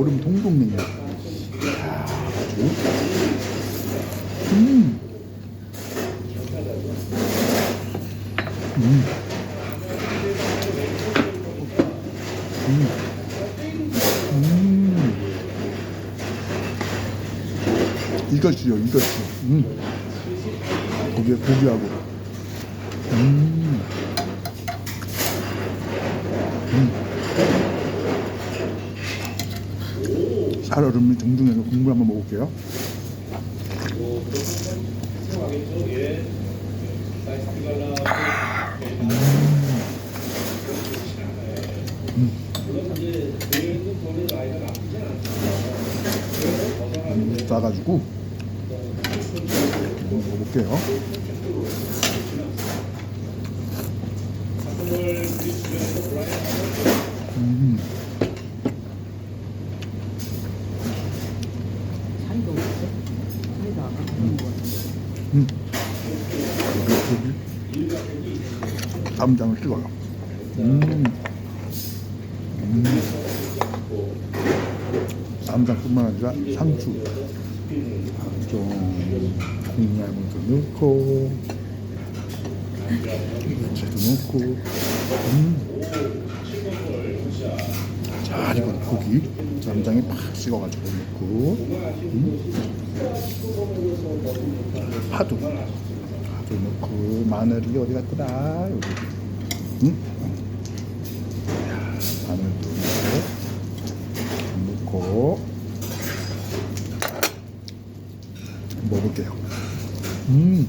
얼음 동동 냉면. 야, 아주. 음. 음. 음. 음. 이것이요, 이것이. 음. 고기, 고기하고. 음. 살얼음이 둥둥해서 국물 한번 먹을게요. 음, 싸가지고 음, 먹어볼게요. 음, 살도 없어. 살도 안 먹는 거 같아. 음. 쌈장을 찍어요. 음. 음. 쌈장뿐만 아니라 상추, 좀 콩나물도 넣고, 야채도 넣고, 음. 잘 익은 고기 쌈장에 팍 찍어가지고 넣고, 음. 파도, 파도 넣고 마늘이 어디 갔더라 여기, 음. 야, 마늘도 넣고 넣고 먹을게요. 음.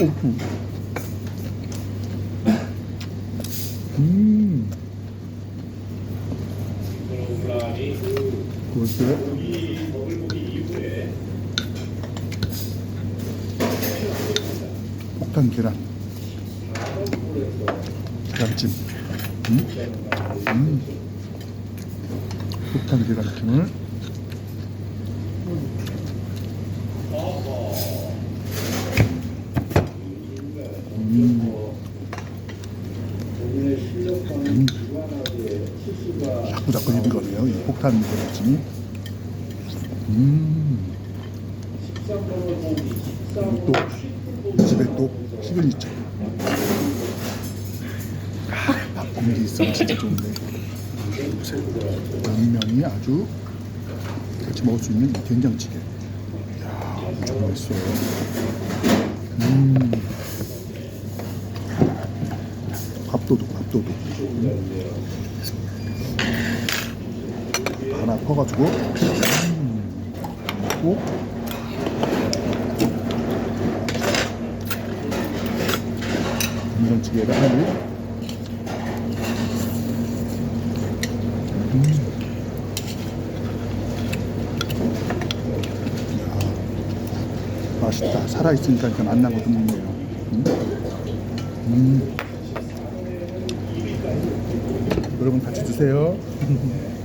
오후. 음. 그것도 폭탄 계란. 계란찜. 음. 음. 폭탄 계란찜을 음. 음. 자꾸 자꾸 입이 거려요. 이 폭탄 계란찜이. 음. 또 집에 또 시그니처. 아, 밥 공기 있으면 진짜 좋은데. 보세요. 양면이 아주 같이 먹을 수 있는 된장찌개. 이야, 엄청 맛있어요. 음. 밥도둑, 밥도둑. 음. 하나 퍼가지고, 음. 고 된장찌개를 하나 맛있다. 살아있으니까 이렇게 만난 것도 먹네요. 음. 음. 여러분 같이 드세요.